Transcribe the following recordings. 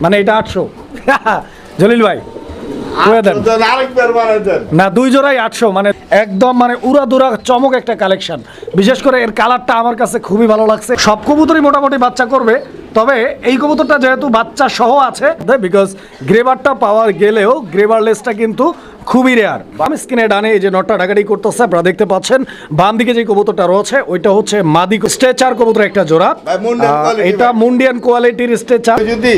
মানে এটা আটশো। জলিল ভাই। না দুই জোড়াই আটশো মানে একদম মানে উড়া দুরা চমক একটা কালেকশন বিশেষ করে এর কালারটা আমার কাছে খুবই ভালো লাগছে। সব কবুতরই মোটামুটি বাচ্চা করবে তবে এই কবুতরটা যেহেতু বাচ্চা সহ আছে বিকজ গ্রেবারটা পাওয়া গেলেও গ্রেবারলেসটা কিন্তু খুবই রেয়ার বাম স্কিনে ডানে এই যে নটটা ঢাকাটি করতেছে আপনারা দেখতে পাচ্ছেন বাম দিকে যে কবুতরটা রয়েছে ওইটা হচ্ছে মাদি স্ট্রেচার কবুতর একটা জোড়া। এটা মুন্ডিয়ান কোয়ালিটির স্ট্রেচার যদি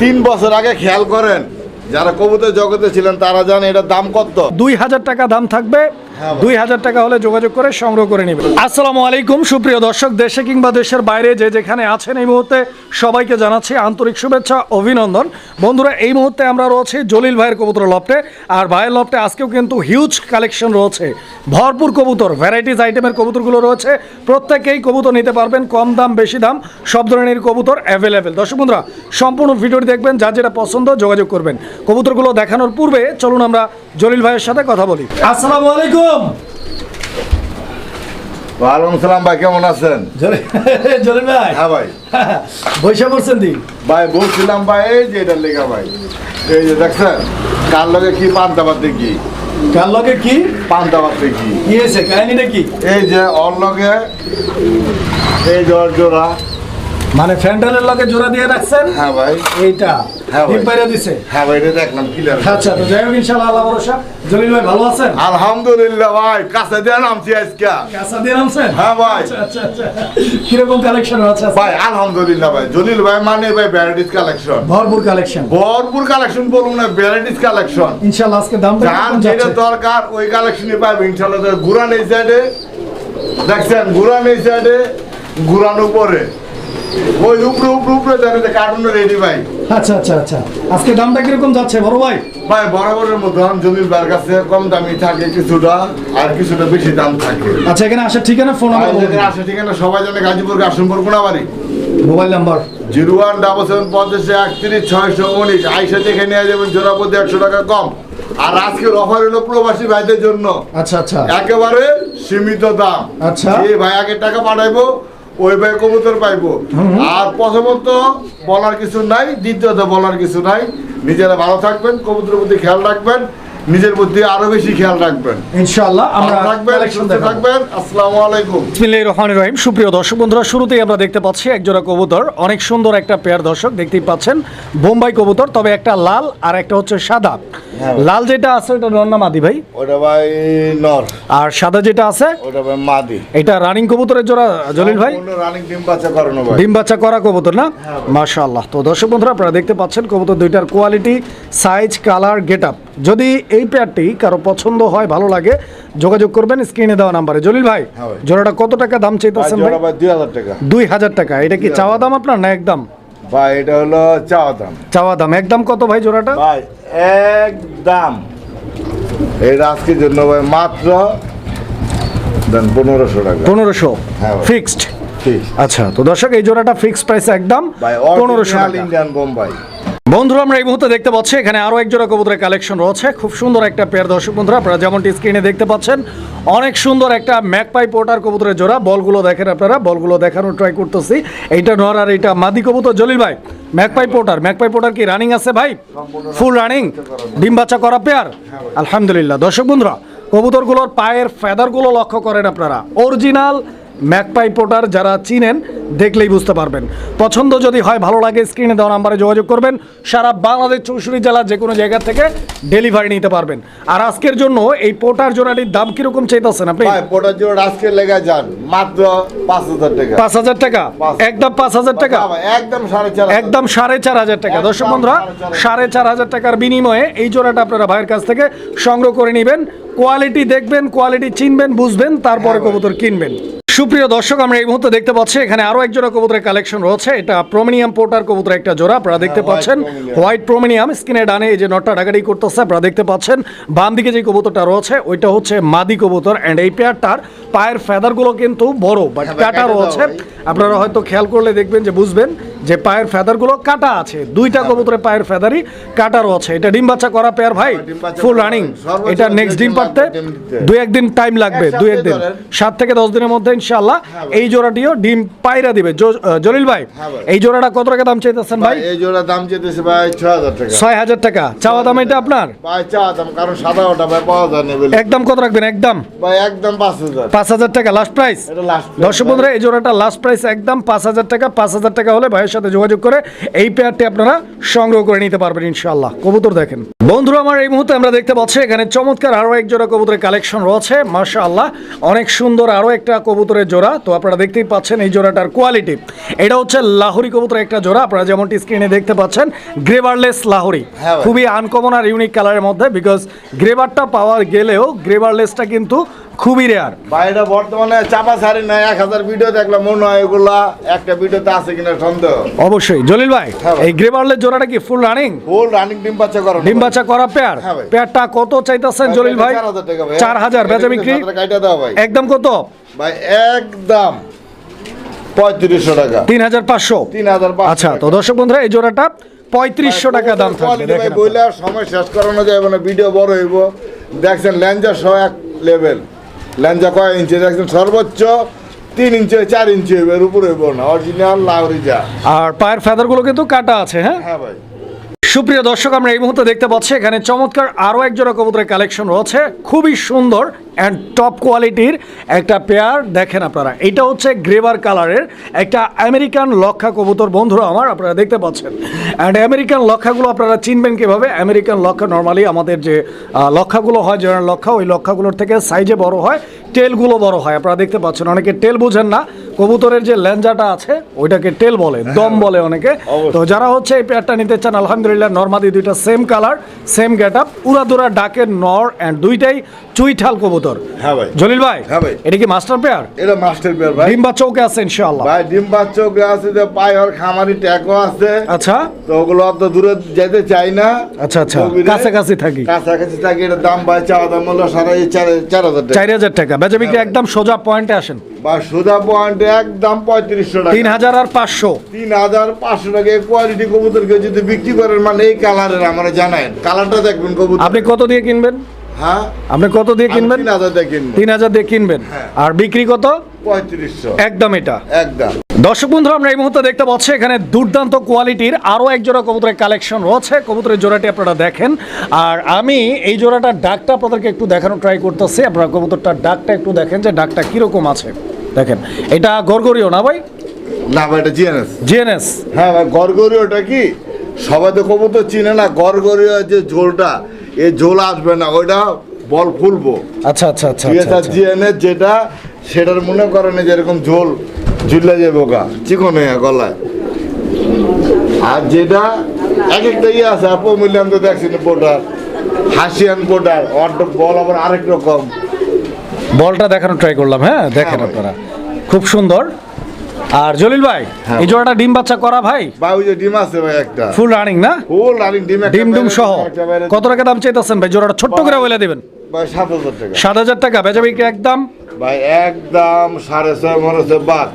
তিন বছর আগে খেয়াল করেন যারা কবুতর জগতে ছিলেন তারা জানে এটার দাম কত দুই হাজার টাকা দাম থাকবে। দুই হাজার টাকা হলে যোগাযোগ করে সংগ্রহ করে নেবেন। আসসালামু আলাইকুম, সুপ্রিয় দর্শক, দেশে কিংবা দেশের বাইরে যে যেখানে আছেন, এই মুহূর্তে সবাইকে জানাচ্ছি আন্তরিক শুভেচ্ছা, অভিনন্দন। বন্ধুরা, এই মুহূর্তে আমরা রয়েছি জলিল ভাইয়ের কবুতর লফটে, আর ভাইয়ের লফটে আজকেও কিন্তু হিউজ কালেকশন রয়েছে। ভরপুর কবুতর ভ্যারাইটিস আইটেমের কবুতরগুলো রয়েছে। প্রত্যেকেই কবুতর নিতে পারবেন, কম দাম, বেশি দাম, সব ধরনের কবুতর অ্যাভেলেবেল দর্শক বন্ধুরা, সম্পূর্ণ ভিডিওটি দেখবেন, যার যেটা পছন্দ যোগাযোগ করবেন। কবুতরগুলো দেখানোর পূর্বে চলুন আমরা জলিল ভাইয়ের সাথে কথা বলি। আসসালামু আলাইকুম। ওয়ালাইকুম সালাম ভাই কেমন আছেন? জলিল ভাই। হ্যাঁ ভাই। বৈশা করছেন দি? ভাই বলছিলাম ভাই এই যে এটার লেখা ভাই। এই যে দেখছেন কার লগে কি পান্তা পাত দেখি কার লগে কি? পান্তা পাত দেখি কি হয়েছে? কাহিনীটা কি? এই যে ওর লগে এই ওর জোড়া। মানে ফ্যান্ডেলের লগে জোড়া দিয়ে রাখছেন? হ্যাঁ ভাই। এইটা। হ্যাঁ হ্যাঁ ভাই এটা দেখলাম ক্লিয়ার আচ্ছা তো যাই হোক ইনশাআল্লাহ আল্লাহ ভরসা। জলিল ভাই ভালো আছেন? আলহামদুলিল্লাহ ভাই কাছে দিয়ে নামছি আজকে। হ্যাঁ ভাই। আচ্ছা আচ্ছা কীরকম কালেকশন আছে ভাই আলহামদুলিল্লাহ ভাই। জলিল ভাই মানে ভাই ভ্যারাইটিস কালেকশন ভরপুর কালেকশন ভরপুর কালেকশন বলুন না ভ্যারাইটিস কালেকশন ইনশাআল্লাহ আজকে দামটা যার যেটা দরকার ওই কালেকশনই পাবে এই সাইডে দেখছেন ঘুরান এই সাইডে ঘুরান উপরে ওই উপরে উপরে উপরে কার্টুন রেডি ভাই। আচ্ছা আচ্ছা আচ্ছা। আজকে দামটা কীরকম যাচ্ছে বড় ভাই? ভাই বরাবরের মতন জমির বার কাছে কম দামি থাকে কিছুটা আর কিছুটা বেশি দাম থাকে। আচ্ছা এখানে আসার ঠিকানা ফোন নাম্বার যদি আসে ঠিকানা সবাই জানে Gazipur Kashimpur Konabari. Mobile number. Zero one double seven পঞ্চাশ একত্রিশ ছয়শো উনিশ। আইসা দেখে নিয়ে যাবেন জোড়াপতি একশো টাকা কম। আর আজকের অফার হলো প্রবাসী ভাইদের জন্য। আচ্ছা আচ্ছা। একেবারে সীমিত দাম। আচ্ছা। যে ভাই আগে টাকা পাঠাইবো ওই ভাই কবুতর পাইবো। আর প্রথমত বলার কিছু নাই দ্বিতীয়ত বলার কিছু নাই। নিজেরা ভালো থাকবেন কবুতরের প্রতি খেয়াল রাখবেন। নিজের প্রতি আরও বেশি খেয়াল রাখবেন। ইনশাআল্লাহ আমরা সুস্থ থাকবেন আসসালামু আলাইকুম। বিসমিল্লাহির রহমানির রহিম। সুপ্রিয় দর্শক বন্ধুরা শুরুতেই আমরা দেখতে পাচ্ছি একজোড়া কবুতর। অনেক সুন্দর একটা পেয়ার দর্শক দেখতেই পাচ্ছেন। বোম্বাই কবুতর তবে একটা লাল আর একটা হচ্ছে সাদা। হ্যাঁ। লাল যেটা আছে ওটা রন্না মাদি ভাই? ওটা ভাই নর। আর সাদা যেটা আছে? ওটা ভাই মাদি। এটা রানিং কবুতরের জোড়া জলিল ভাই? রানিং ডিম বাচ্চা করানো ভাই। ডিম বাচ্চা করা কবুতর না? হ্যাঁ মাশাআল্লাহ। তো দর্শক বন্ধুরা আপনারা দেখতে পাচ্ছেন কবুতর দুইটার quality size colour get up যদি এই পেয়ারটি কারও পছন্দ হয় ভালো লাগে যোগাযোগ করবেন স্ক্রিনে দেওয়া নাম্বারে। জলিল ভাই হ্যাঁ জোড়াটা কত টাকা দাম চাইতেছেন ভাই দুই হাজার টাকা। দুই হাজার টাকা। এটা কি চাওয়া দাম আপনার না একদম? ভাই এটা হলো চাওয়া দাম। চাওয়া দাম। একদম কত ভাই জোড়াটা? ভাই একদম। এটা আজকের জন্য ভাই মাত্র দেন পনেরোশো টাকা। পনেরোশো? হ্যাঁ ফিক্সড ঠিক আচ্ছা তো দর্শক এই জোড়াটা ফিক্সড প্রাইস একদম পনেরোশো টাকা। ইন্ডিয়ান বোম্বাই বন্ধুরা, আমরা এই মুহূর্তে দেখতে পাচ্ছি এখানে আরও একজোড়া কবুতরের কালেকশন রয়েছে। খুব সুন্দর একটা পেয়ার দর্শক বন্ধুরা, আপনারা যেমনটি স্ক্রিনে দেখতে পাচ্ছেন, অনেক সুন্দর একটা ম্যাকপাই পোটার কবুতরের জোড়া। বলগুলো দেখেন আপনারা, বলগুলো দেখানোর ট্রাই করতেছি। এইটা নর আর এইটা মাদি কবুতর। জলিল ভাই ম্যাকপাই পোটার ম্যাকপাই পোটার কি রানিং আছে ভাই? ফুল রানিং ডিম বাচ্চা করা পেয়ার আলহামদুলিল্লাহ। দর্শক বন্ধুরা, কবুতরগুলোর পায়ের ফেদারগুলো লক্ষ্য করেন আপনারা। অরিজিনাল ম্যাকপাই পোটার যারা চিনেন দেখলেই বুঝতে পারবেন। পছন্দ যদি হয় ভালো লাগে স্ক্রিনে দেওয়া নাম্বারে যোগাযোগ করবেন। সারা বাংলাদেশ চৌষট্টি জেলা যে কোনো জায়গা থেকে ডেলিভারি নিতে পারবেন। আর আজকের জন্য এই পোটার জোড়াটির দাম কীরকম চাইতেছেন আপনি? পোটার জন্য আজকে লেগে যান মাত্র পাঁচ হাজার টাকা। পাঁচ হাজার টাকা? একদম পাঁচ হাজার টাকা? একদম সাড়ে চার হাজার। একদম সাড়ে চার হাজার টাকা। দর্শক বন্ধুরা সাড়ে চার হাজার। সাড়ে চার হাজার টাকার বিনিময়ে এই জোড়াটা আপনারা ভাইয়ের কাছ থেকে সংগ্রহ করে নেবেন। কোয়ালিটি দেখবেন কোয়ালিটি চিনবেন বুঝবেন তারপরে হ্যাঁ কবুতর কিনবেন। সুপ্রিয় দর্শক আমরা এই মুহূর্তে দেখতে পাচ্ছি এখানে আরও একজোড়া কবুতরের কালেকশন রয়েছে। এটা প্রোমিনিয়াম পোর্টার কবুতরের একটা জোড়া আপনারা দেখতে হ্যাঁ, পাচ্ছেন। হোয়াইট প্রোমিনিয়াম স্কিনে ডানে এই যে নটটা ডাকাডি করতেছে আপনারা দেখতে পাচ্ছেন। বাম দিকে যে কবুতরটা রয়েছে ওইটা হচ্ছে মাদি কবুতর অ্যান্ড এই পেয়ারটার পায়ের ফেদারগুলো কিন্তু বড় বাট হ্যাঁ ভাই, কাটা রয়েছে আপনারা হয়তো খেয়াল করলে দেখবেন যে বুঝবেন যে পায়ের ফেদারগুলো কাটা আছে। দুইটা হ্যাঁ। কবুতরের পায়ের ফেদারই কাটা রয়েছে এটা ডিম বাচ্চা করা পেয়ার ভাই ফুল রানিং এটা নেক্সট ডিম পারতে। দুই একদিন টাইম লাগবে দুই একদিন। সাত থেকে দশ দিনের মধ্যে ইনশাআল্লাহ হ্যাঁ এই জোড়াটিও ডিম পায়রা দিবে। জলিল ভাই এই জোড়াটা কত টাকা দাম চাইতেছেন ভাই এই জোড়া দাম চেতেছে ভাই ছ হাজার টাকা। ছয় হাজার টাকা। চাওয়া দাম এটা আপনার? ভাই চা দাম কারণ সাদা ওটা ভাই পাওয়া যায় না একদম কত রাখবেন? একদম। ভাই একদম পাঁচ হাজার। পাঁচ হাজার টাকা লাস্ট প্রাইস এটা লাস্ট দর্শক বন্ধুরা এই জোড়াটা লাস্ট প্রাইস একদম পাঁচ হাজার টাকা পাঁচ হাজার টাকা হলে ভাইয়ের সাথে যোগাযোগ করে এই পেয়ারটি আপনারা সংগ্রহ করে নিতে পারবেন ইনশাআল্লাহ। কবুতর দেখেন। বন্ধুরা আমার এই মুহূর্তে আমরা দেখতে পাচ্ছি এখানে চমৎকার আরও এক জোড়া কবুতরের কালেকশন রয়েছে মাশাআল্লাহ। অনেক সুন্দর আরও একটা কবুতরের জোড়া। তো আপনারা দেখতেই পাচ্ছেন এই জোড়াটার কোয়ালিটি এটা হচ্ছে লাহোরি কবুতরের একটা জোড়া আপনারা যেমনটি স্ক্রিনে দেখতে পাচ্ছেন গ্রেভারলেস লাহোরি। হ্যাঁ খুবই আনকমন আর ইউনিক কালারের মধ্যে বিকজ গ্রেভারটা পাওয়া গেলেও গ্রেভারলেসটা কিন্তু খুবই রেয়ার এটা বর্তমানে চাপা সারি না এক হাজার ভিডিও দেখলাম মনে হয় এগুলা একটা ভিডিওতে আছে কিনা সন্দেহ। অবশ্যই। জলিল ভাই হ্যাঁ। এই গ্রেভারলেস জোড়াটা কি ফুল রানিং ফুল রানিং ডিম বাচ্চা করো ডিম বাচ্চা করা পেয়ার হ্যাঁ। পেয়ারটা কত চাইতেছেন জলিল ভাই? চার হাজার বেচা বিক্রি? একদম কত? ভাই একদম। পঁয়ত্রিশশো টাকা। তিন হাজার পাঁচশো। তিন হাজার আচ্ছা তো দর্শক বন্ধুরা এই জোড়াটা পঁয়ত্রিশশো টাকা দাম থাকবে বইলে সময় শেষ করানো যাবে না ভিডিও বড় হইব। দেখছেন ল্যাঞ্জা সহ এক লেভেল ল্যাঞ্জা কয় ইঞ্চি? একদম সর্বোচ্চ তিন ইঞ্চি চার ইঞ্চি হইবে এর উপরে হইব না। অরিজিনাল লাউরি যা আর পায়ের ফেদারগুলো কিন্তু কাটা আছে হ্যাঁ? হ্যাঁ ভাই। সুপ্রিয় দর্শক, আমরা এই মুহূর্তে দেখতে পাচ্ছি, এখানে চমৎকার আরও এক কবুতরের কালেকশন রয়েছে। খুবই সুন্দর অ্যান্ড টপ কোয়ালিটির একটা পেয়ার দেখেন আপনারা। এটা হচ্ছে গ্রেভার কালারের একটা আমেরিকান লক্ষা কবুতর। বন্ধুরা আমার, আপনারা দেখতে পাচ্ছেন। অ্যান্ড আমেরিকান লক্ষাগুলো আপনারা চিনবেন কীভাবে? আমেরিকান লক্ষা নর্মালি আমাদের যে লক্ষাগুলো হয় জেনারেল লক্ষা, ওই লক্ষাগুলোর থেকে সাইজে বড় হয় টেলগুলো বড় হয়। আপনারা দেখতে পাচ্ছেন, অনেকে টেল বোঝেন না। কবুতরের যে ল্যাঞ্জাটা আছে ওইটাকে টেল বলে দম বলে অনেকে। তো যারা হচ্ছে এই পেয়ারটা নিতে চান আলহামদুলিল্লাহ নর্মাদি দুইটা same colour same get up উড়াদুরা ডাকের নর অ্যান্ড দুইটাই চুইঠাল কবুতর। হ্যাঁ ভাই। জলিল ভাই হ্যাঁ ভাই। এটা কি মাস্টার পেয়ার? এটা মাস্টার পেয়ার ভাই। ডিম্বা চৌকে আছে ইনশাআল্লাহ। ভাই ডিম বাচ্চা আছে যে পায় ওর খামারি ট্যাগও আছে। আচ্ছা। তো ওগুলো অত দূরে যেতে চাই না। আচ্ছা আচ্ছা। কাছাকাছি থাকি। কাছাকাছি থাকি এটার দাম ভাই চাওয়া দাম হলো সাড়ে চার চার হাজার টাকা। চার হাজার টাকা। বেচা বিক্রি একদম সোজা পয়েন্টে আসেন। বা সুদা পয়েন্ট একদম পঁয়ত্রিশশো টাকা। তিন হাজার আর পাঁচশো। তিন হাজার পাঁচশো টাকা কোয়ালিটি কবুতরকে যদি বিক্রি করেন মানে এই কালারের আমরা জানাই কালারটা দেখবেন কবুতর। আপনি কত দিয়ে কিনবেন? হ্যাঁ? আপনি কত দিয়ে কিনবেন? তিন হাজার দেখেন তিন হাজার দিয়ে কিনবেন। আর বিক্রি কত? পঁয়ত্রিশশো। একদম এটা। একদম। দর্শক বন্ধুরা আমরা এই মুহূর্তে দেখতে পাচ্ছি এখানে দুর্দান্ত কোয়ালিটির আরও এক জোড়া কবুতরের কালেকশন রয়েছে। কবুতরের জোড়াটি আপনারা দেখেন। আর আমি এই জোড়াটার ডাকটা আপনাদেরকে একটু দেখানোর ট্রাই করতেছি। আপনারা কবুতরটার ডাকটা একটু দেখেন যে ডাকটা কীরকম আছে। দেখেন এটা গরগরিও না ভাই? না ভাই এটা জিএনএস। জিএনএস। হ্যাঁ ভাই গড়গড়িওটা কি? সবাই তো কবুতর চিনে না গড়গড়িও যে ঝোলটা এই ঝোল আসবে না ওইটা বল ফুলবো আচ্ছা আচ্ছা আচ্ছা ঠিক আচ্ছা, আচ্ছা। জিএনএস যেটা সেটার মনে করেন যে এরকম ঝোল ঝুলে যাবে গা চিকন হয়ে গলায়। আর যেটা এক একটা ইয়ে আছে আপু মিলিয়াম তো দেখছেন পোটার হাসিয়ান পোটার অর বল আবার আরেক রকম। বলটা দেখানোর ট্রাই করলাম হ্যাঁ? দেখেন আপনারা। খুব সুন্দর। আর জলিল ভাই হ্যাঁ। এই জোড়াটা ডিম বাচ্চা করা ভাই? ভাই ওই যে ডিম আছে ভাই একটা। ফুল রানিং না? ফুল রানিং ডিম ডিম ডুম সহ। কত টাকা দাম চাইতাছেন ভাই? জোড়াটা ছোট্ট করে বলে দিবেন। ভাই সাত হাজার টাকা। সাত হাজার টাকা বেচা বিক্রি একদম ভাই একদম সাড়ে ছয় মনে হচ্ছে বাদ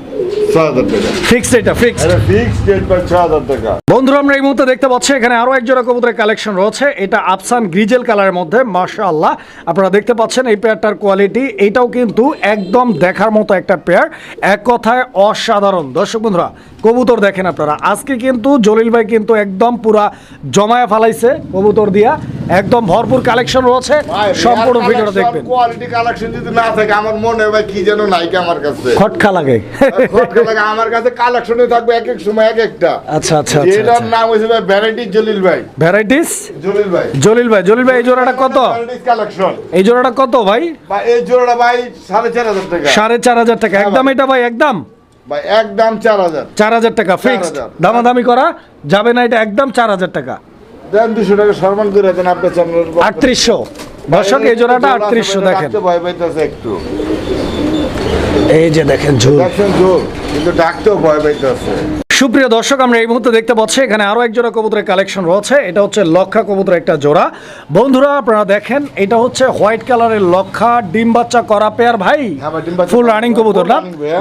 ছয় হাজার ফিক্সড এটা ফিক্সড এটা ফিক্স রেট ভাই ছয় হাজার টাকা। বন্ধুরা আমরা এই মুহূর্তে দেখতে পাচ্ছি এখানে আরও এক জোড়া কবুতরের কালেকশন রয়েছে। এটা আফসান গ্রিজেল কালারের মধ্যে মাশাআল্লাহ। আপনারা দেখতে পাচ্ছেন এই পেয়ারটার কোয়ালিটি এটাও কিন্তু একদম দেখার মতো একটা পেয়ার এক কথায় অসাধারণ। দর্শক বন্ধুরা কবুতর দেখেন আপনারা। আজকে কিন্তু জলিল ভাই কিন্তু একদম পুরা জমায়া ফালাইছে কবুতর দিয়া। একদম ভরপুর কালেকশন রয়েছে। সম্পূর্ণ ভিডিওটা দেখবেন। কোয়ালিটি কালেকশন যদি না থাকে আমার মনে হয় কি যেন নাইকা আমার কাছে। খটকা লাগে। খটকা লাগে, আমার কাছে কালেকশনে থাকবে এক এক সময় এক একটা। আচ্ছা আচ্ছা যেটার আচ্ছা। নাম ভাই জলিল ভাই। ভ্যারাইটিস জলিল ভাই। জলিল ভাই জলিল ভাই এই জোড়াটা কত? কালেকশন এই জোড়াটা কত ভাই? এই জোড়াটা ভাই সাড়ে চার হাজার টাকা। সাড়ে চার হাজার টাকা। একদম এটা ভাই একদম? ভাই একদম চার হাজার। চার হাজার টাকা ফিক্সড দামাদামি করা? যাবে না এটা একদম চার হাজার টাকা। দেন দুশো টাকা সম্মান করে দেন আপনার থেকে। আটত্রিশশো। দর্শক এই জোড়াটা আটত্রিশশো দেখেন। একটু। এই যে দেখেন ঝুল। কিন্তু ডাকতেও ভয় পাইতেছে। সুপ্রিয় দর্শক আমরা এই মুহূর্তে দেখতে পাচ্ছি এখানে আরও এক জোড়া কবুতরের কালেকশন রয়েছে। এটা হচ্ছে লক্ষা কবুতরের একটা জোড়া। বন্ধুরা আপনারা দেখেন এটা হচ্ছে হোয়াইট কালারের লক্ষা ডিম বাচ্চা করা পেয়ার ভাই। হ্যাঁ ফুল রানিং কবুতর না।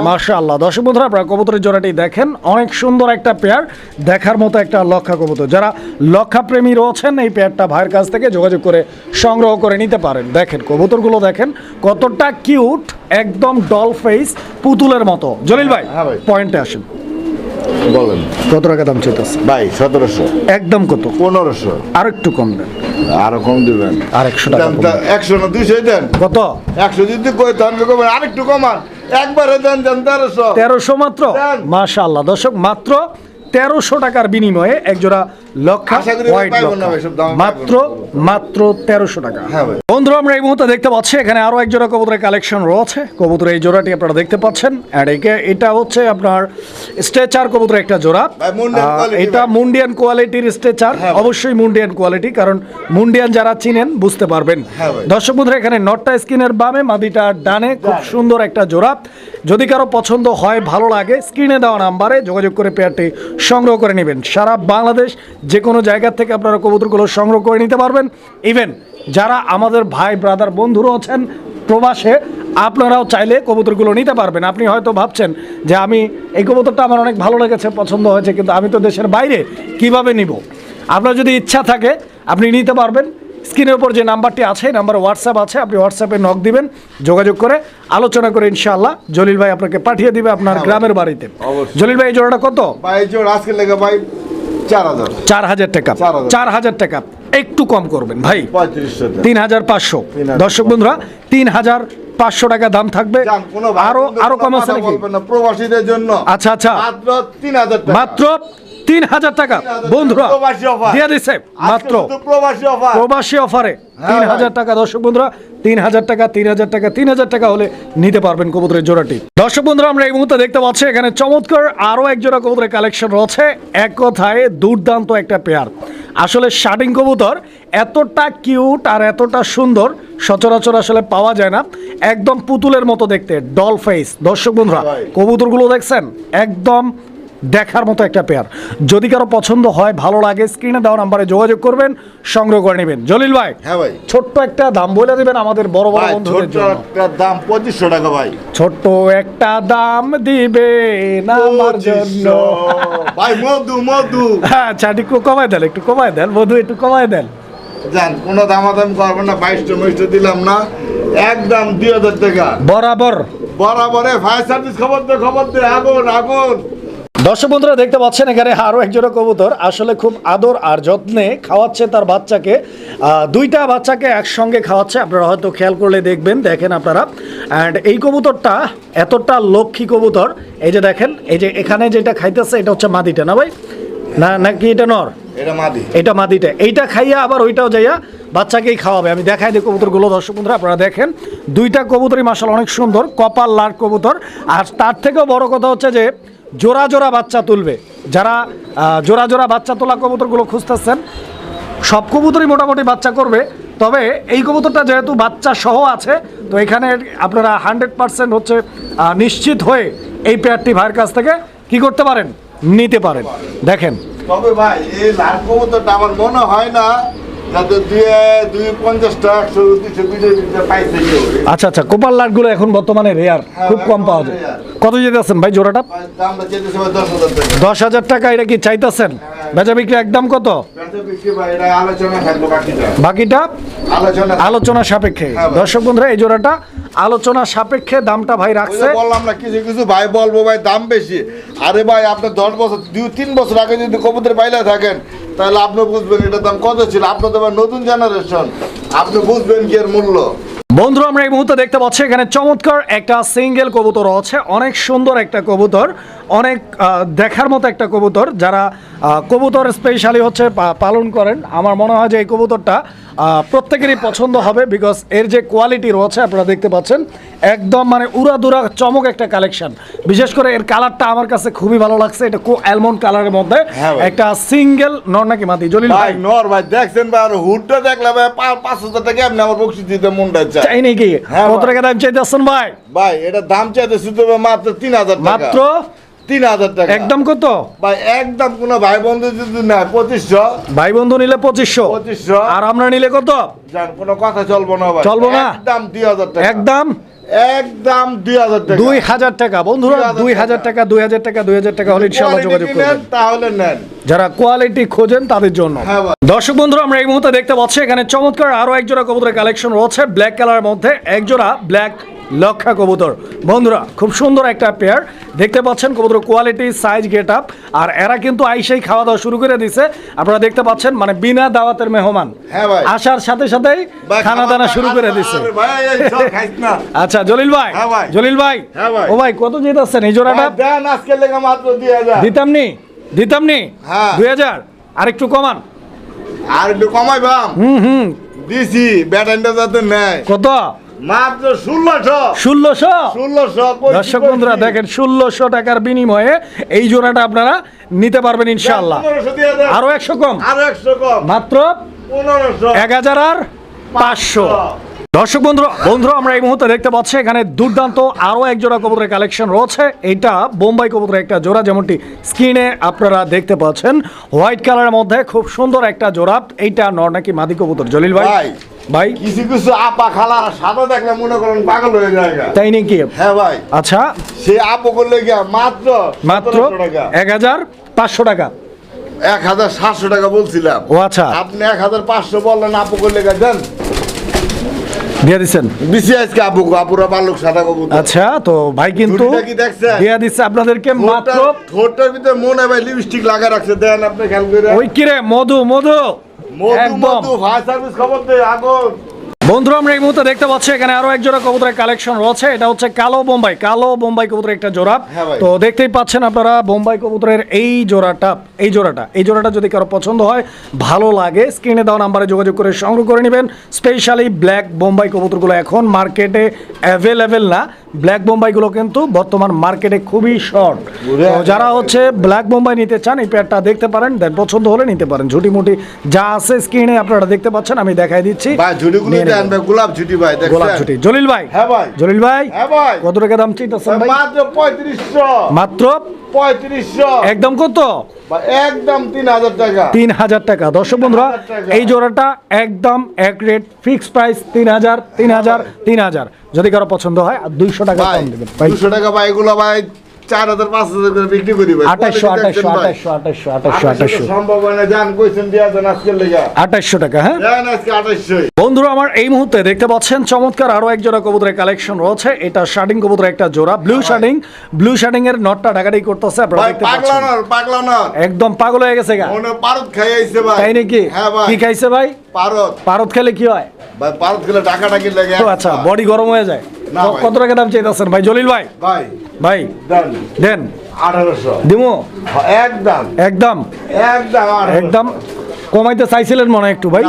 মাশাআল্লাহ। দর্শক বন্ধুরা আপনারা কবুতরের জোড়াটি দেখেন। অনেক সুন্দর একটা পেয়ার দেখার মতো একটা লক্ষা কবুতর। যারা লক্ষা প্রেমী রয়েছেন এই পেয়ারটা ভাইয়ের কাছ থেকে যোগাযোগ করে সংগ্রহ করে নিতে পারেন। দেখেন কবুতরগুলো দেখেন কতটা কিউট একদম ডল ফেস পুতুলের মতো। জলিল ভাই হ্যাঁ ভাই। পয়েন্টে আসেন। বলেন। কত টাকা দাম চাইতেছে। ভাই সতেরোশো। একদম কত? পনেরোশো। আর একটু কম দেন। আরও কম দিবেন। আর একশো টাকা একশো না দুইশো দেন। কত? একশো যদি কই তাহলে কমেন আরেকটু কমান। একবারে দেন দেন তেরোশো। তেরোশো মাত্র? মাশাল্লাহ দর্শক মাত্র তেরোশো টাকার বিনিময়ে একজোড়া লক্ষা হোয়াইট মাত্র মাত্র তেরোশো টাকা। হ্যাঁ বন্ধুরা আমরা এই মুহূর্তে দেখতে পাচ্ছি এখানে আরও এক জোড়া কবুতরের কালেকশন রয়েছে। কবুতরের এই জোড়াটি আপনারা দেখতে পাচ্ছেন। আর একে এটা হচ্ছে আপনার স্ট্রেচার কবুতরের একটা জোড়া। ভাই, মুন্ডিয়ান আহ, quality এটা মুন্ডিয়ান কোয়ালিটির স্ট্রেচার হ্যাঁ অবশ্যই মুন্ডিয়ান কোয়ালিটি কারণ মুন্ডিয়ান যারা চিনেন বুঝতে পারবেন। হ্যাঁ দর্শক বন্ধুরা এখানে নটটা স্ক্রিনের বামে মাদিটা ডানে। খুব সুন্দর একটা জোড়া। যদি কারও পছন্দ হয় ভালো লাগে স্ক্রিনে দেওয়া নাম্বারে যোগাযোগ করে পেয়ারটি সংগ্রহ করে নেবেন। সারা বাংলাদেশ যে কোনো জায়গা থেকে আপনারা কবুতরগুলো সংগ্রহ করে নিতে পারবেন। ইভেন যারা আমাদের ভাই ব্রাদার বন্ধুরা আছেন প্রবাসে, আপনারাও চাইলে কবুতরগুলো নিতে পারবেন। আপনি হয়তো ভাবছেন যে আমি এই কবুতরটা আমার অনেক ভালো লেগেছে, পছন্দ হয়েছে, কিন্তু আমি তো দেশের বাইরে কীভাবে নিব? আপনার যদি ইচ্ছা থাকে, আপনি নিতে পারবেন। স্ক্রিনের উপর যে নাম্বারটি আছে নাম্বার হোয়াটসঅ্যাপ আছে আপনি হোয়াটসঅ্যাপে নক দিবেন যোগাযোগ করে আলোচনা করে ইনশাআল্লাহ জলিল ভাই আপনাকে পাঠিয়ে দিবে আপনার গ্রামের বাড়িতে। জলিল ভাই এই জোড়াটা কত? ভাই জোর আজকে লেগে ভাই চার হাজার। টাকা। 4,000 চার হাজার টাকা। একটু কম করবেন ভাই। তিন হাজার পাঁচশো। 3,500 দর্শক বন্ধুরা তিন হাজার পাঁচশো টাকা দাম থাকবে। আরও আরও কম আছে নাকি? প্রবাসীদের জন্য আচ্ছা আচ্ছা। মাত্র তিন হাজার মাত্র তিন হাজার টাকা বন্ধুরা প্রবাসী দিয়ে আজকে মাত্র প্রবাসী অফারে। হ্যাঁ তিন হাজার টাকা। দর্শক বন্ধুরা তিন হাজার টাকা তিন হাজার টাকা তিন হাজার টাকা হলে নিতে পারবেন কবুতরের জোড়াটি। দর্শক বন্ধুরা আমরা এই মুহূর্তে দেখতে পাচ্ছি এখানে চমৎকার আরও এক জোড়া কবুতরের কালেকশন রয়েছে। এক কথায় দুর্দান্ত একটা পেয়ার। আসলে শার্টিং কবুতর এতটা কিউট আর এতটা সুন্দর সচরাচর আসলে পাওয়া যায় না। একদম পুতুলের মতো দেখতে ডল ফেস দর্শক বন্ধুরা। কবুতরগুলো দেখছেন? একদম দেখার মতো একটা পেয়ার যদি কারও পছন্দ হয় ভালো লাগে স্ক্রিনে দেওয়া নাম্বারে যোগাযোগ করবেন সংগ্রহ করে নেবেন। জলিল ভাই হ্যাঁ ভাই। ছোট্ট একটা দাম বলে দিবেন আমাদের বড় বড় বন্ধুদের জন্য। একটা দাম পঁচিশশো টাকা ভাই। ছোট্ট একটা দাম দিবে না আমার জন্য। ভাই মধু মধু। হ্যাঁ আচ্ছা একটু কমায় দেন একটু কমায় দেন মধু একটু কমায় দেন। জান কোনো দামাদাম করবেন না বাইশটা মিষ্টি দিলাম না। একদম দুই হাজার টাকা। বরাবর। বরাবরে ফায়ার সার্ভিস খবর দে খবর দে আগুন আগুন। দর্শক বন্ধুরা দেখতে পাচ্ছেন এখানে আরও একজোড়া কবুতর। আসলে খুব আদর আর যত্নে খাওয়াচ্ছে তার বাচ্চাকে। দুইটা বাচ্চাকে একসঙ্গে খাওয়াচ্ছে। আপনারা হয়তো খেয়াল করলে দেখবেন দেখেন আপনারা। অ্যান্ড এই কবুতরটা এতটা লক্ষ্মী কবুতর। এই যে দেখেন এই যে এখানে যেটা খাইতেছে এটা হচ্ছে মাদিটা। না ভাই? না নাকি এটা নর? এটা মাদি। এটা মাদিটা। এইটা খাইয়া আবার ওইটাও যাইয়া বাচ্চাকেই খাওয়াবে। আমি দেখাই দিই কবুতরগুলো দর্শক বন্ধুরা আপনারা দেখেন। দুইটা কবুতরই মাসাল অনেক সুন্দর কপাল লাল কবুতর। আর তার থেকেও বড় কথা হচ্ছে যে জোড়া জোড়া বাচ্চা তুলবে। যারা জোড়া জোড়া বাচ্চা তোলা কবুতরগুলো খুঁজতেছেন, সব কবুতরই মোটামুটি বাচ্চা করবে। তবে এই কবুতরটা যেহেতু বাচ্চা সহ আছে, তো এখানে আপনারা হান্ড্রেড পার্সেন্ট হচ্ছে নিশ্চিত হয়ে এই পেয়ারটি ভাইয়ের কাছ থেকে কি করতে পারেন? নিতে পারেন। দেখেন। তবে ভাই, এই লাল কবুতরটা আমার মনে হয় না যাতে দুই দুই পঞ্চাশটা একশো দুইশো বিশটা পাইছে আচ্ছা আচ্ছা কোপাল লাটগুলো এখন বর্তমানে রেয়ার হ্যাঁ, খুব কম পাওয়া যায়। কত ভাই জোড়াটা? দশ হাজার টাকা। এটা কি চাইতেছেন? বেচা বিক্রি একদম কত? বাকিটা। আলোচনা। সাপেক্ষে। হ্যাঁ দর্শক বন্ধুরা এই জোড়াটা আলোচনা সাপেক্ষে দামটা ভাই রাখছে। বললাম না কিছু কিছু ভাই বলব ভাই দাম বেশি। আরে ভাই আপনি দশ বছর দুই তিন বছর আগে যদি কবুতর পাইলে থাকেন তাহলে আপনি বুঝবেন এটার দাম কত ছিল। আপনার তো নতুন জেনারেশন আপনি বুঝবেন কি এর মূল্য। বন্ধু আমরা এই মুহূর্তে দেখতে পাচ্ছি এখানে চমৎকার একটা সিঙ্গেল কবুতর আছে অনেক সুন্দর একটা কবুতর। অনেক দেখার মতো একটা কবুতর যারা কবুতর স্পেশালি হচ্ছে পালন করেন। আমার মনে হয় যে এই কবুতরটা প্রত্যেকেরই পছন্দ হবে বিকজ এর যে কোয়ালিটি রয়েছে আপনারা দেখতে পাচ্ছেন একদম মানে উড়াদুরা চমক একটা কালেকশন বিশেষ করে এর কালারটা আমার কাছে খুবই ভালো লাগছে। এটা কো অ্যালমন্ড কালারের মধ্যে। হ্যাঁ একটা সিঙ্গেল নর নাকি মাতি জলিল ভাই নর ভাই দেখছেন ভাই আর হুডটা দেখলে ভাই পাঁচ হাজার টাকা এমনি আমার বকশি দিতে মনটা চায়। চাই নাকি? হ্যাঁ কত টাকা দাম চাইতেছেন ভাই? ভাই এটা দাম চাইতে শুধু মাত্র তিন হাজার টাকা। মাত্র তিন হাজার টাকা। একদম কত? ভাই একদম কোনো ভাই বন্ধু যদি না পঁচিশশো। ভাই বন্ধু নিলে পঁচিশশো। পঁচিশশো। আর আমরা নিলে কত? কোনো কথা চলবো না ভাই। চলবো না? একদম দুই হাজার টাকা। একদম? একদম দুই হাজার টাকা। দুই হাজার টাকা। বন্ধুরা দুই হাজার টাকা। দুই হাজার টাকা দুই হাজার টাকা হলে যোগাযোগ করবেন। তাহলে নেন। যারা কোয়ালিটি খোঁজেন তাদের জন্য। হ্যাঁ দর্শক বন্ধুরা আমরা এই মুহূর্তে দেখতে পাচ্ছি এখানে চমৎকার আরও একজোড়া কবুতরের কালেকশন রয়েছে। ব্ল্যাক কালারের মধ্যে একজোড়া ব্ল্যাক লক্ষা কবুতর। বন্ধুরা খুব সুন্দর একটা পেয়ার দেখতে পাচ্ছেন কবুতর কোয়ালিটি সাইজ গেট আপ আর এরা কিন্তু আইসেই খাওয়া দাওয়া শুরু করে দিছে। আপনারা দেখতে পাচ্ছেন মানে বিনা দাওয়াতের মেহমান। হ্যাঁ ভাই। আসার সাথে সাথেই খানা দানা শুরু করে দিছে। ভাই। আচ্ছা জলিল ভাই হ্যাঁ ভাই। জলিল ভাই। হ্যাঁ ও ভাই কত যেতেছেন এই জোড়াটা? ভাই, দিতাম নি? দিতাম নি। দুই হাজার? আরেকটু কমান। আর একটু কমাই বাম। হুম হুম। দিছি ব্যাটানটা যাতে নেয়। কত? মাত্র ষোলোশো। ষোলোশো? ষোলোশো দর্শক বন্ধুরা দেখেন ষোলোশো টাকার বিনিময়ে এই জোড়াটা আপনারা নিতে পারবেন আরও একশো কম? আরও একশো কম। মাত্র এক হাজার আর পাঁচশো। দর্শক বন্ধুরা বন্ধুরা আমরা এই মুহূর্তে দেখতে পাচ্ছি এখানে দুর্দান্ত আরও এক জোড়া কবুতরের কালেকশন রয়েছে। এটা বোম্বাই কবুতরের একটা জোড়া যেমনটি স্ক্রিনে আপনারা দেখতে পাচ্ছেন। হোয়াইট কালারের মধ্যে খুব সুন্দর একটা জোড়া। এইটা নর নাকি মাদি কবুতর? জলিল ভাই ভাই। কিছু কিছু আপা খালা সাদা দেখলে মনে করেন পাগল হয়ে যায়। তাই নাকি? হ্যাঁ ভাই। আচ্ছা। সে আপু করলে গিয়া মাত্র মাত্র টাকা। এক হাজার পাঁচশো টাকা। এক হাজার সাতশো টাকা বলছিলাম। ও আচ্ছা। আপনি এক হাজার পাঁচশো বললেন আপু করলে গিয়া দেন। দিয়ে আপুরা বালুক সাদা কবুতর। আচ্ছা তো ভাই কিন্তু কি? দিয়ে আপনাদেরকে মাত্র ভিতরে মনে ভাই লিপস্টিক লাগা রাখছে। দেন আপনি খেয়াল করে ওই কিরে মধু মধু মধু। একদম। বন্ধুরা আমরা এই মুহূর্তে দেখতে পাচ্ছি এখানে আরও এক জোড়া কবুতরের কালেকশন রয়েছে। এটা হচ্ছে কালো বোম্বাই কালো বোম্বাই কবুতরের একটা জোড়া। হ্যাঁ তো দেখতেই পাচ্ছেন আপনারা বোম্বাই কবুতরের এই জোড়াটা এই জোড়াটা এই জোড়াটা যদি কারও পছন্দ হয় ভালো লাগে স্ক্রিনে দেওয়া নাম্বারে যোগাযোগ করে সংগ্রহ করে নেবেন। স্পেশালি ব্ল্যাক বোম্বাই কবুতরগুলো এখন মার্কেটে অ্যাভেলেবেল না। ব্ল্যাক বোম্বাইগুলো কিন্তু বর্তমান মার্কেটে খুবই শর্ট যারা হচ্ছে ব্ল্যাক বোম্বাই নিতে চান এই পেয়ারটা দেখতে পারেন দেন পছন্দ হলে নিতে পারেন। ঝুটি মুটি যা আছে স্ক্রিনে আপনারা দেখতে পাচ্ছেন আমি দেখাই দিচ্ছি। গোলাপ ঝুটি ভাই গোলাপ ছুটি জলিল ভাই হ্যাঁ ভাই। জলিল ভাই হ্যাঁ ভাই। কত টাকা দাম চাইতেছেন ভাই মাত্র পঁয়ত্রিশশো। মাত্র পঁয়ত্রিশশো। একদম কত? একদম তিন হাজার টাকা। তিন হাজার টাকা। দর্শক বন্ধুরা এই জোড়াটা একদম এক রেট ফিক্সড প্রাইস তিন হাজার তিন হাজার তিন হাজার। যদি কারও পছন্দ হয় আর দুইশো টাকা দুইশো কম দেবেন। টাকা ভাই এগুলো ভাই চার হাজার পাঁচ হাজার করে বিক্রি করি আঠাশশো আঠাশশো আঠাশশো আঠাশশো আঠাশশো আঠাশশো আঠাশশো। সম্ভব হয় না জান কইছেন দিয়া দেন আজকের লেগা। আঠাশশো টাকা হ্যাঁ? দেন আজকে আঠাশশোই। বন্ধুরা আমার এই মুহূর্তে দেখতে পাচ্ছেন চমৎকার আরও এক জোড়া কবুতরের কালেকশন রয়েছে। এটা শার্টিং কবুতরের একটা জোড়া ব্লু শার্টিং ব্লু শার্টিং এর নটটা ঢাকাটাই করতেছে আপনারা ভাই দেখতে পাচ্ছেন। পাগলা নর একদম পাগল হয়ে গেছে গা। মনে পারত খাই আইছে ভাই। তাই নাকি? হ্যাঁ ভাই। কি খাইছে ভাই? পারত পারত খেলে কি হয়? ভাই পারত খেলে লাগে আচ্ছা বডি গরম হয়ে যায়। কত টাকা দাম চাইতেছেন? ভাই জলিল ভাই? ভাই। ভাই দেন। দেন। আঠারোশো। দিমু? একদম। একদম? একদম একদম? কমাইতে চাইছিলেন মনে হয় একটু ভাই?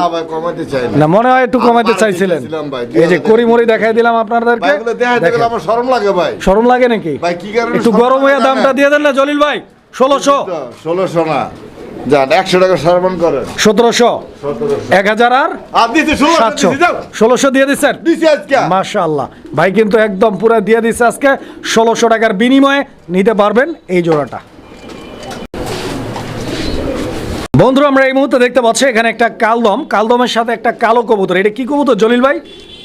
না মনে হয় একটু কমাইতে চাইছিলেন। এই যে দিয়ে করি মরি দেখাই দিলাম আপনাদেরকে। আমার শরম লাগে ভাই। শরম লাগে নাকি? ভাই কি কারণে একটু গরম হয়ে দামটা দিয়ে দেন না জলিল ভাই। ষোলোশো। ষোলোশো না। যান একশো টাকা সরবন করেন। সতেরোশো। সতেরোশো। এক হাজার আর আর দিতে ষোলোশো সাতশো। ষোলোশো দিয়ে দিচ্ছেন দিছি আল্লাহ ভাই কিন্তু একদম পুরো দিয়ে দিচ্ছে আজকে। ষোলোশো টাকার বিনিময়ে নিতে পারবেন এই জোড়াটা। বন্ধুরা আমরা এই মুহূর্তে দেখতে পাচ্ছি এখানে একটা কালদম। কালদমের সাথে একটা কালো কবুতর। এটা কি কবুতর জলিল ভাই?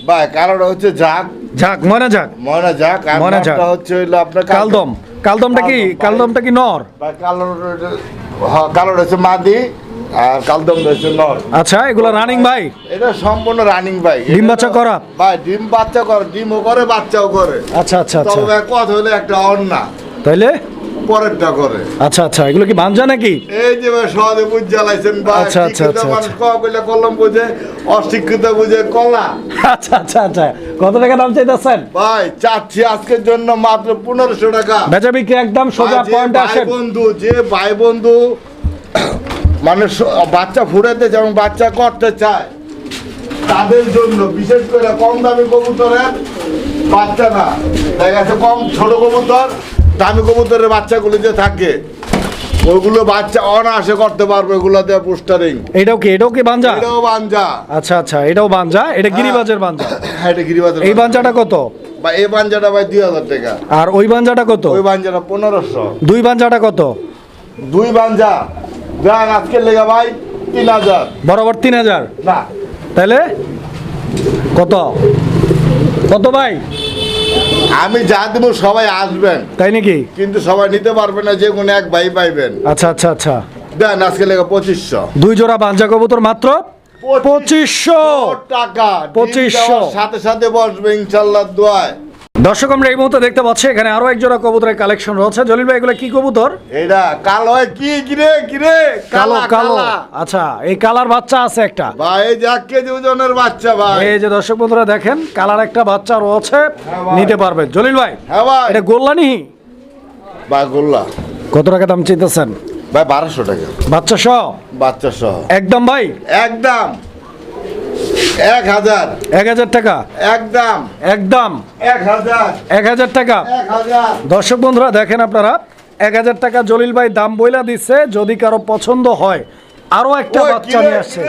ভাই কারণটা হচ্ছে জাক ঝাক ময়না ঝাক। ময়না জাক ময়না নামটা হচ্ছে হইল আপনার কালদম। কালদমটা কি কালদমটা কি নর? কালো হ্যাঁ কালোর হচ্ছে মাদি আর কালদম হচ্ছে নর। আচ্ছা এগুলো রানিং ভাই? এটা সম্পূর্ণ রানিং ভাই। ডিম বাচ্চা করা? ভাই ডিম বাচ্চা করে ডিমও করে বাচ্চাও করে। আচ্ছা আচ্ছা আচ্ছা। তবে কথা হলে একটা অন্না তাইলে? পরেরটা করে। আচ্ছা আচ্ছা এগুলো কি বাঞ্জা নাকি? এই যে ভাই সহজে বুঝ জ্বালাইছেন ভাই আচ্ছা, আচ্ছা, আচ্ছা, মানুষ আচ্ছা। কয়া কইলে কলম বুঝে অশিক্ষিত বুঝে কলা। আচ্ছা আচ্ছা আচ্ছা। কত টাকা দাম চাইতেছেন? ভাই চাচ্ছি আজকের জন্য মাত্র পনেরোশো টাকা। বেচা বিক্রি একদম সোজা যে আসেন। বন্ধু যে ভাই বন্ধু মানে বাচ্চা ফুটাতে যেমন বাচ্চা করতে চায় তাদের জন্য বিশেষ করে কম দামি কবুতরের বাচ্চা না। দেখা কম ছোট কবুতর। দামি কবুতরের বাচ্চাগুলো যে থাকে ওইগুলো বাচ্চা অনায়াসে করতে পারবে এগুলোতে পোস্টারিং। এটাও কি? এটাও কি বাঞ্জা? এটাও বাঞ্জা। আচ্ছা আচ্ছা এটাও বাঞ্জা? এটা গিরিবাজের বাঞ্জা? হ্যাঁ এটা গিরিবাজের এই বাঞ্জাটা কত? বা এই বাঞ্জাটা ভাই দুই হাজার টাকা। আর ওই বাঞ্জাটা কত? ওই বাঞ্জাটা পনেরোশো। দুই বাঞ্জাটা কত? দুই বাঞ্জা। দেন আজকে লেগা ভাই তিন হাজার। বরাবর তিন হাজার? না। তাহলে কত? কত ভাই? আমি যা দেবো সবাই আসবেন। তাই নাকি? কিন্তু সবাই নিতে পারবে না যে কোনো এক ভাই পাইবেন। আচ্ছা আচ্ছা আচ্ছা। দেন আজকে লেগে পঁচিশশো। দুই জোড়া বাঞ্জা কবুতর মাত্র পঁচিশশো টাকা। পঁচিশশো। সাথে সাথে বসবে ইনশাল্লাহ দোয়ায়। দর্শক আমরা এই মুহূর্তে দেখতে পাচ্ছি এখানে আরও এক জোড়া কবুতরের কালেকশন রয়েছে। জলিল ভাই এগুলো কি কবুতর? এইটা কালো কি কিরে কিরে কালো কালা আচ্ছা এই কালার বাচ্চা আছে একটা। ভাই এই যে এক কেজি ওজনের বাচ্চা ভাই। এই যে দর্শক বন্ধুরা দেখেন কালার একটা বাচ্চা রয়েছে নিতে পারবে। জলিল ভাই হ্যাঁ ভাই। এটা গোল্লা নি ভাই গোল্লা। কত টাকা দাম চাইতেছেন? ভাই বারোশো টাকা। বাচ্চা সহ? বাচ্চা সহ। একদম ভাই? একদম। এক হাজার। এক হাজার টাকা? একদম। একদম। এক হাজার। এক হাজার টাকা? দর্শক বন্ধুরা দেখেন আপনারা এক হাজার টাকা জলিল ভাই দাম বইলা দিচ্ছে যদি কারও পছন্দ হয়। আরও একটা বাচ্চা নিয়ে আসছে।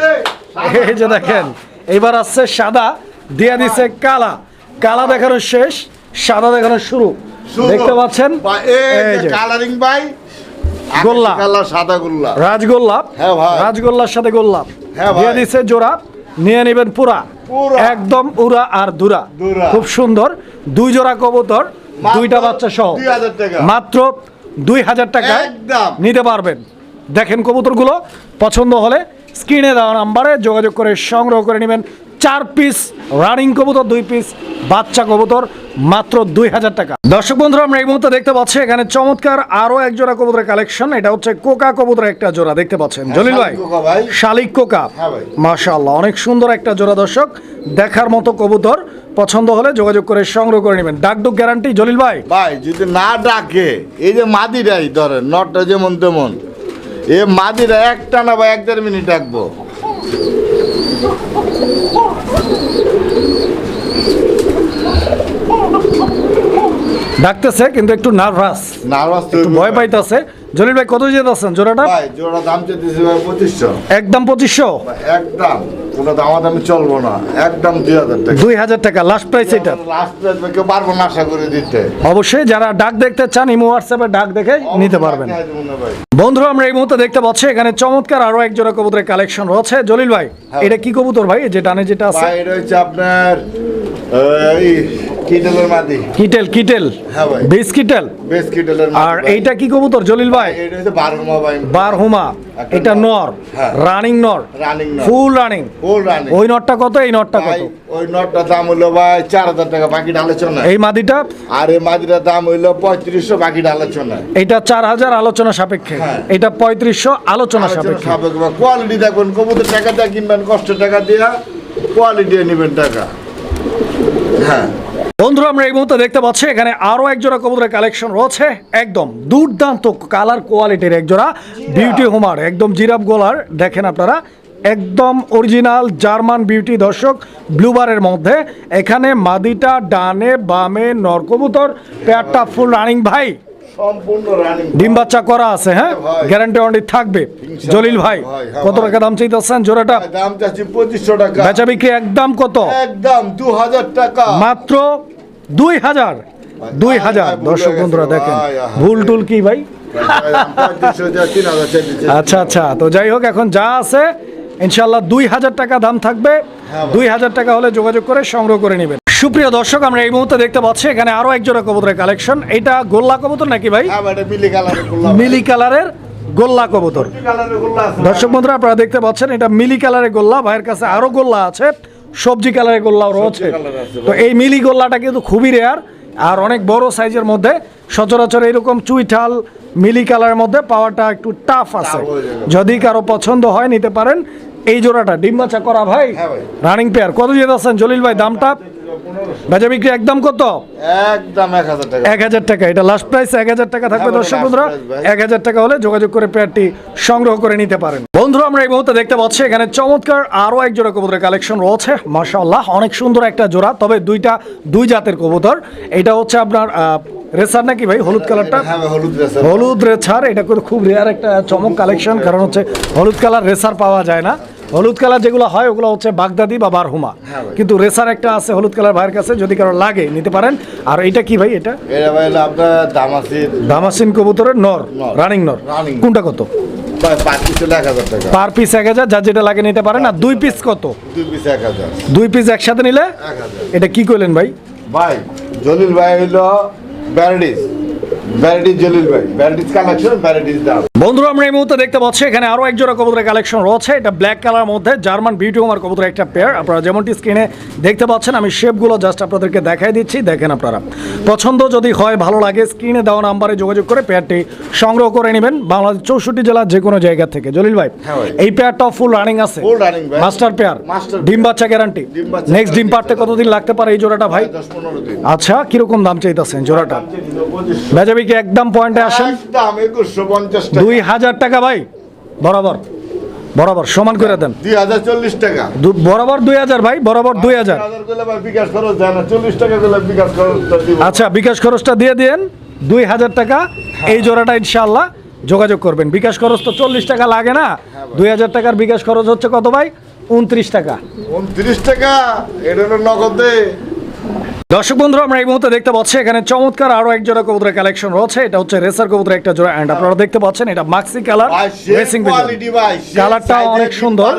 এই যে দেখেন এবার আসছে সাদা দিয়ে দিছে কালা। কালা দেখানো শেষ সাদা দেখানো শুরু। দেখতে পাচ্ছেন? কালারিং ভাই গোল্লা। সাদা গোল্লা। রাজগোল্লাপ হ্যাঁ রাজগোল্লার সাথে গোল্লাপ হ্যাঁ। দিয়ে দিছে জোড়া। নিয়ে নেবেন পুরা। একদম উরা আর দুরা। দুরা। খুব সুন্দর। দুই জোড়া কবুতর দুইটা বাচ্চা সহ। মাত্র দুই হাজার টাকা নিতে পারবেন। দেখেন কবুতরগুলো। পছন্দ হলে স্ক্রিনে দেওয়া নাম্বারে যোগাযোগ করে সংগ্রহ করে নেবেন। চার পিস রানিং কবুতর দুই পিস বাচ্চা কবুতর মাত্র দুই হাজার টাকা। দর্শক বন্ধুরা আমরা এই মুহূর্তে দেখতে পাচ্ছি এখানে চমৎকার আরও এক জোড়া কবুতরের কালেকশন এটা হচ্ছে কোকা কবুতরের একটা জোড়া দেখতে পাচ্ছেন। জলিল ভাই? শালিক কোকা? হ্যাঁ। মাশাআল্লাহ অনেক সুন্দর একটা জোড়া দর্শক। দেখার মতো কবুতর পছন্দ হলে যোগাযোগ করে সংগ্রহ করে নেবেন। ডাকডুক গ্যারান্টি জলিল ভাই? ভাই যদি না ডাকে এই যে মাদিরাই ধরেন নটটা যেমন তেমন এ মাদিরা একটা না বা এক দেড় মিনিট ডাকবো। ডাকতেছে কিন্তু একটু নার্ভাস। নার্ভাস একটু ভয় পাইতেছে। জলিল ভাই কত যেতেছেন জোড়াটা? ভাই জোড়া দাম চেয়েছি ভাই পঁচিশশো। একদম পঁচিশশো? একদম কোনো দামা। দামি চলবো না। একদম দুই হাজার টাকা। দুই হাজার টাকা লাস্ট প্রাইস এটা। লাস্ট প্রাইস কেউ পারব না আশা করে দিতে। অবশ্যই যারা ডাক দেখতে চান ইমো হোয়াটসঅ্যাপে ডাক দেখে নিতে পারবেন। ভাই। বন্ধুরা আমরা এই মুহূর্তে দেখতে পাচ্ছি এখানে চমৎকার আরও এক জোড়া কবুতরের কালেকশন রয়েছে। জলিল ভাই হ্যাঁ। এটা কি কবুতর ভাই? যে ডানে যেটা আছে। ভাই এটা হচ্ছে আপনার এই কিটেলের মাদি কিটেল কিটেল। হ্যাঁ ভাই। বেস কিটেল? বেশ কিটেলের আর এইটা কি কবুতর জলিল ভাই? এটা হচ্ছে বারোমা ভাই। বারহুমা। এটা নর। নর। হ্যাঁ। রানিং নর। Running not full running. Full running. ওই নটটা কত? এই ভাই কত? ওই নটটার দাম হইল ভাই চার হাজার টাকা বাকিটা আলোচনা এই মাদিটা আর এই মাদিটার দাম হইল পঁয়ত্রিশশো বাকিটা আলোচনা এটা চার হাজার আলোচনা সাপেক্ষে। হ্যাঁ। এটা পঁয়ত্রিশশো আলোচনা আলোচনা সাপেক্ষে। সাপেক্ষে কোয়ালিটি দেখুন কবুতর টাকা দিয়ে কিনবেন কষ্ট টাকা দিয়া কোয়ালিটি নেবেন টাকা। হ্যাঁ। বন্ধুরা আমরা এই মুহূর্তে দেখতে পাচ্ছি এখানে আরও একজোড়া কবুতরের কালেকশন রয়েছে। একদম দুর্দান্ত কালার কোয়ালিটির একজোড়া বিউটি হোমার একদম জিরাপ গোলার দেখেন আপনারা একদম অরিজিনাল জার্মান বিউটি দর্শক ব্লুবারের মধ্যে। এখানে মাদিটা ডানে বামে নরকবুতর পেয়ারটা ফুল রানিং ভাই। সম্পূর্ণ রানিং ডিম বাচ্চা করা আছে হ্যাঁ। গ্যারান্টি ওয়ারেন্টি থাকবে। জলিল ভাই কত টাকা দাম চাইতেছেন? জোড়াটা? দাম চাচ্ছি পঁচিশশো টাকা। বেচা বিক্রি একদম কত? একদম দু হাজার টাকা। মাত্র দুই হাজার। দুই হাজার। দর্শক বন্ধুরা দেখেন ভুল টুল কি ভাই। আচ্ছা আচ্ছা তো যাই হোক এখন যা আছে ইনশাল্লাহ দুই হাজার টাকা দাম থাকবে। হ্যাঁ দুই হাজার টাকা হলে যোগাযোগ করে সংগ্রহ করে নেবেন। সুপ্রিয় দর্শক আমরা এই মুহূর্তে দেখতে পাচ্ছি এখানে আরও এক জোড়া কবুতরের কালেকশন এটা গোল্লা কবুতর নাকি ভাই? হ্যাঁ মিলি কালারের গোল্লা। মিলি কালারের গোল্লা কবুতর। দর্শক বন্ধুরা আপনারা দেখতে পাচ্ছেন এটা মিলি কালারের গোল্লা। ভাইয়ের কাছে আরও গোল্লা আছে সবজি কালারের গোল্লাও রয়েছে। তো এই মিলি গোল্লাটা কিন্তু খুবই রেয়ার আর অনেক বড় সাইজের মধ্যে। সচরাচর এরকম চুইঠাল মিলি কালারের মধ্যে পাওয়াটা একটু টাফ আছে। হয়ে। যদি কারও পছন্দ হয় নিতে পারেন। এই জোড়াটা ডিম বাচ্চা করা ভাই হ্যাঁ ভাই। রানিং পেয়ার কত দিয়ে যাচ্ছেন জলিল ভাই দামটা? বেচা বিক্রি একদম কত? একদম এক হাজার টাকা। এক হাজার টাকা। এটা লাস্ট প্রাইস এক হাজার টাকা থাকবে হ্যাঁ দর্শক বন্ধুরা। এক হাজার টাকা হলে যোগাযোগ করে পেয়ারটি সংগ্রহ করে নিতে পারেন। বন্ধুরা আমরা এই মুহূর্তে দেখতে পাচ্ছি এখানে চমৎকার আরও এক জোড়া কবুতরের কালেকশন রয়েছে মাশাআল্লাহ। অনেক সুন্দর একটা জোড়া তবে দুইটা দুই জাতের কবুতর। এটা হচ্ছে আপনার রেসার নাকি ভাই? হলুদ কালারটা? হ্যাঁ হলুদ রেসার। এটা খুব রেয়ার একটা চমক কালেকশন কারণ হচ্ছে হলুদ কালার রেসার পাওয়া যায় না। হলুদ কালার যেগুলো হয় ওগুলো হচ্ছে বাগদাদি বা বারহুমা। হ্যাঁ কিন্তু রেসার একটা আছে হলুদ কালার ভাইয়ের কাছে যদি কারও লাগে নিতে পারেন। আর এটা কি ভাই এটা? এটা ভাই আপনার দামাসির দামাসিন কবুতরের নর। রানিং নর। কোনটা কত? পার পিস এক হাজার যার যেটা লাগে নিতে পারেন। আর দুই পিস কত? দুই পিসে এক হাজার। দুই পিস একসাথে নিলে? এটা কি করলেন ভাই? ভাই জলিল ভাই হইল বন্ধুরা আমরা এই মুহূর্তে দেখতে পাচ্ছি এখানে আরও এক জোড়া কবুতরের কালেকশন রয়েছে। এটা ব্ল্যাক কালার মধ্যে জার্মান বিউটি হোমার কবুতরের একটা পেয়ার আপনারা যেমনটি স্ক্রিনে দেখতে পাচ্ছেন আমি শেপগুলো জাস্ট আপনাদেরকে দেখাই দিচ্ছি। দেখেন আপনারা পছন্দ যদি হয় ভালো লাগে স্ক্রিনে দেওয়া নাম্বারে যোগাযোগ করে পেয়ারটি সংগ্রহ করে নেবেন। বাংলাদেশ চৌষট্টি জেলার যে কোনো জায়গা থেকে। জলিল ভাই হ্যাঁ এই পেয়ারটাও ফুল রানিং আছে। মাস্টার পেয়ার ডিম বাচ্চা গ্যারান্টি নেক্সট ডিম। পারতে কতদিন লাগতে পারে এই জোড়াটা ভাই? আচ্ছা কীরকম দাম চাইতেছেন জোড়াটা? বেজাবি কি একদম পয়েন্টে আসেন? দুই হাজার টাকা ভাই বরাবর বরাবর সমান করে দেন। দুই হাজার চল্লিশ টাকা। বরাবর দুই হাজার ভাই বরাবর দুই হাজার। হাজার করলে ভাই বিকাশ খরচ চল্লিশ টাকা বিকাশ খরচটা আচ্ছা বিকাশ খরচটা দিয়ে দিন দুই হাজার টাকা। এই জোড়াটা ইনশাল্লাহ যোগাযোগ করবেন। বিকাশ খরচ তো চল্লিশ টাকা লাগে না। দুই হাজার টাকার বিকাশ খরচ হচ্ছে কত ভাই? উনত্রিশ টাকা। উনত্রিশ টাকা এটা নগদে। দর্শক বন্ধু আমরা এই মুহূর্তে দেখতে পাচ্ছি এখানে চমৎকার আরও এক জোড়া কবুতরের কালেকশন রয়েছে। এটা হচ্ছে রেসার কবুতরের একটা জোড়া অ্যান্ড আপনারা দেখতে পাচ্ছেন এটা মাক্সি কালার রেসিং কোয়ালিটি ভাই কালারটা অনেক সুন্দর।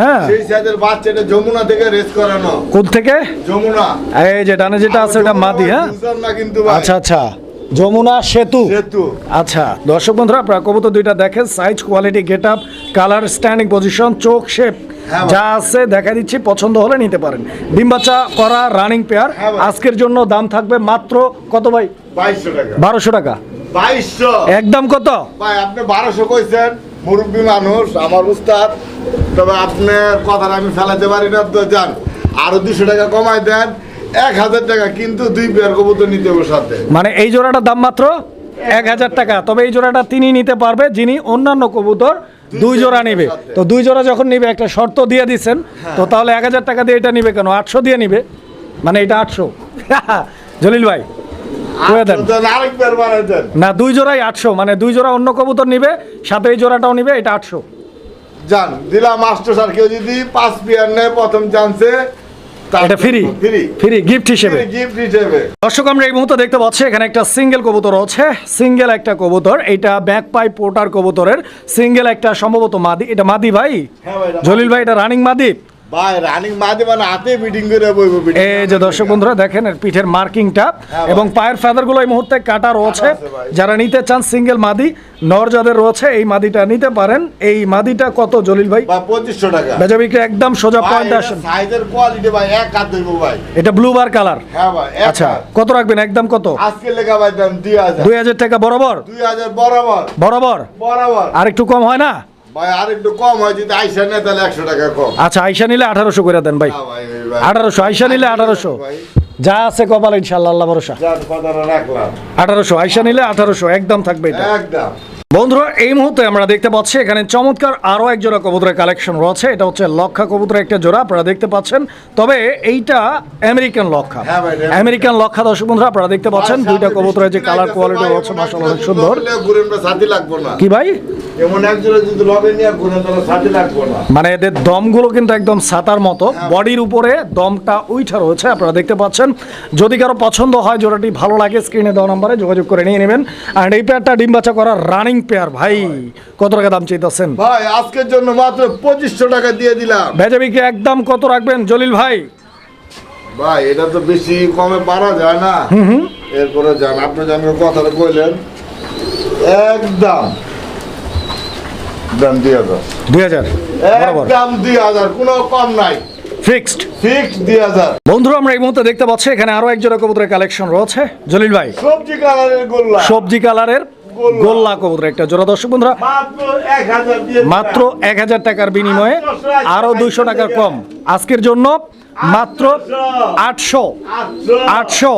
হ্যাঁ। সেই সাইজের বাচ্চাটা যমুনা থেকে রেস করানো। কোথ থেকে? যমুনা। এই যে ডানে যেটা আছে ওটা মাদি হ্যাঁ? আচ্ছা আচ্ছা। যমুনা সেতু। সেতু। আচ্ছা দর্শক বন্ধুরা আপনারা কবুতর দুইটা দেখেন size quality get up colour standing position চোখ শেপ। যা আছে দেখা দিচ্ছি পছন্দ হলে নিতে পারেন। ডিম বাচ্চা করা রানিং পেয়ার হ্যাঁ আজকের জন্য দাম থাকবে মাত্র কত ভাই? বাইশশো টাকা। বারোশো টাকা। বাইশশো। একদম কত? ভাই আপনি বারোশো কইছেন মুরব্বী মানুষ আমার উস্তাদ। তবে আপনার কথাটা আমি ফেলাতে পারি না তো যান। আরও দুশো টাকা কমাই দেন এক হাজার টাকা কিন্তু দুই পেয়ার কবুতর নিতে হবে সাথে। মানে এই জোড়াটার দাম মাত্র এক হাজার টাকা। তবে এই জোড়াটা তিনি নিতে পারবে যিনি অন্যান্য কবুতর দুই জোড়া নিবে। তো দুই জোড়া যখন নিবে একটা শর্ত দিয়ে দিচ্ছেন হ্যাঁ। তো তাহলে এক হাজার টাকা দিয়ে এটা নিবে কেন? আটশো দিয়ে নিবে। মানে এটা আটশো। জলিল ভাই না দুই জোড়াই আটশো। মানে দুই জোড়া অন্য কবুতর নিবে সাথে এই জোড়াটাও নিবে এটা আটশো। জান দিলাম মাস্টার স্যার। কেউ যদি পাঁচ পেয়ার নেয় প্রথম চান্সে এটা ফ্রি ফ্রি গিফট হিসেবে। দর্শক আমরা এই মুহূর্তে দেখতে পাচ্ছি এখানে একটা সিঙ্গেল কবুতর আছে। সিঙ্গেল একটা কবুতর। এটা ব্যাক পাই পোটার কবুতরের। সিঙ্গেল একটা সম্ভবত মাদি। এটা মাদি ভাই? হ্যাঁ জলিল ভাই এটা রানিং মাদি? ভাই রানিং মাঝে মানে হাতে মিটিং করে বইব এই যে দর্শক বন্ধুরা দেখেন এর পিঠের মার্কিংটা হ্যাঁ এবং পায়ের ফেদারগুলো এই মুহূর্তে কাটা রয়েছে। যারা নিতে চান সিঙ্গেল মাদি নর যাদের রয়েছে এই মাদিটা নিতে পারেন। এই মাদিটা কত জলিল ভাই? পঁচিশশো টাকা। বিক্রি একদম সোজা পয়েন্ট আসেন। সাইজের কোয়ালিটি ভাই এক হাত ধরব ভাই। এটা ব্লু বার কালার হ্যাঁ ভাই আচ্ছা কত রাখবেন? একদম কত? আজকে লেখা ভাই দাম দুই হাজার। দুই হাজার টাকা বরাবর? দুই হাজার বরাবর। বরাবর? বরাবর। আর একটু কম হয় না? ভাই আর একটু কম হয় যদি আইসা নেয় তাহলে একশো টাকা কম। আচ্ছা আইসা নিলে আঠারোশো করে দেন ভাই। আঠারোশো আইসা নিলে আঠারোশো। যা আছে কপাল ইনশাল্লাহ আল্লাহ ভরসা। যার কথাটা রাখলাম। আঠারোশো আইসা নিলে আঠারোশো একদম থাকবে এটা। একদম। বন্ধুরা এই মুহূর্তে আমরা দেখতে পাচ্ছি এখানে চমৎকার আরও এক জোড়া কবুতরের কালেকশন রয়েছে। এটা হচ্ছে লক্ষা কবুতরের একটা জোড়া আপনারা দেখতে পাচ্ছেন। তবে এইটা আমেরিকান লক্ষা। হ্যাঁ আমেরিকান লক্ষা দর্শক বন্ধুরা আপনারা দেখতে পাচ্ছেন দুইটা কবুতরের যে কালার কোয়ালিটি রয়েছে মাসাল অনেক সুন্দর। কি ভাই? মানে এদের দমগুলো কিন্তু একদম সাতার মতো। বডির উপরে দমটা উইঠা রয়েছে আপনারা দেখতে পাচ্ছেন। যদি কারও পছন্দ হয় জোড়াটি ভালো লাগে স্ক্রিনে দেওয়া নম্বরে যোগাযোগ করে নিয়ে নেবেন। আর এই পেয়ারটা ডিম বাচ্চা করা রানিং পেয়ার ভাই। কত টাকা দাম চাইতেছেন? ভাই আজকের জন্য মাত্র পঁচিশশো টাকা দিয়ে দিলাম। ভেজা বিক্রি একদম কত রাখবেন জলিল ভাই? ভাই এটা তো বেশি কমে পারা যায় না। এরপরে যান আপনি জান কথাটা কইলেন একদম। দাম দুই হাজার। দুই হাজার একদম দুই হাজার কোনো কম নাই। ফিক্সড। ফিক্স দুই হাজার। বন্ধুরা আমরা এই মুহূর্তে দেখতে পাচ্ছি এখানে আরও এক জোড়া কবুতরের কালেকশন রয়েছে। জলিল ভাই। সবজি কালারের গোল্লা। সবজি কালারের গোল্লা। কবুতর একটা জোড়া। দর্শক বন্ধুরা মাত্র এক হাজার টাকার বিনিময়ে আরও দুইশো টাকার কম। আজকের জন্য মাত্র আটশো। আটশো।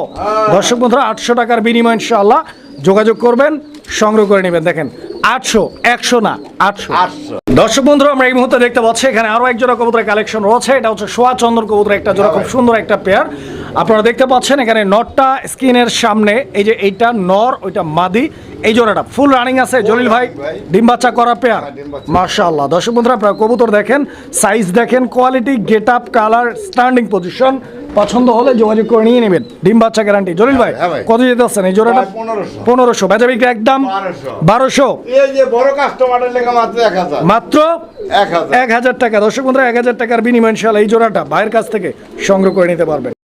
দর্শক বন্ধুরা আটশো টাকার বিনিময়ে ইনশাআল্লাহ যোগাযোগ করবেন সংগ্রহ করে নেবেন। দেখেন আটশো একশো না আটশো। আটশো। দর্শক বন্ধুরা আমরা এই মুহূর্তে দেখতে পাচ্ছি এখানে আরও এক জোড়া কবুতরের কালেকশন রয়েছে। এটা হচ্ছে সোয়া কবুতর একটা জোড়া খুব সুন্দর একটা পেয়ার আপনারা দেখতে পাচ্ছেন এখানে নটটা স্ক্রিনের সামনে এই যে এইটা নর ওইটা মাদি। এই জোড়াটা ফুল রানিং আছে। জলিল ভাই। ডিম বাচ্চা করা পেয়ার হ্যাঁ, মার্শাল্লাহ দর্শক বন্ধুরা আপনারা কবুতর দেখেন সাইজ দেখেন quality get up colour standing position পছন্দ হলে যোগাযোগ করে নিয়ে নেবেন। ডিম বাচ্চা গ্যারান্টি জলিল ভাই হ্যাঁ কত যেতে আসছেন এই জোড়াটা পনেরোশো। বেচা বিক্রি একদম বারোশো। মাত্র এক হাজার। টাকা। দর্শক বন্ধুরা এক হাজার টাকার বিনিময় ইনশাল্লাহ এই জোড়াটা ভাইয়ের কাছ থেকে সংগ্রহ করে নিতে পারবেন।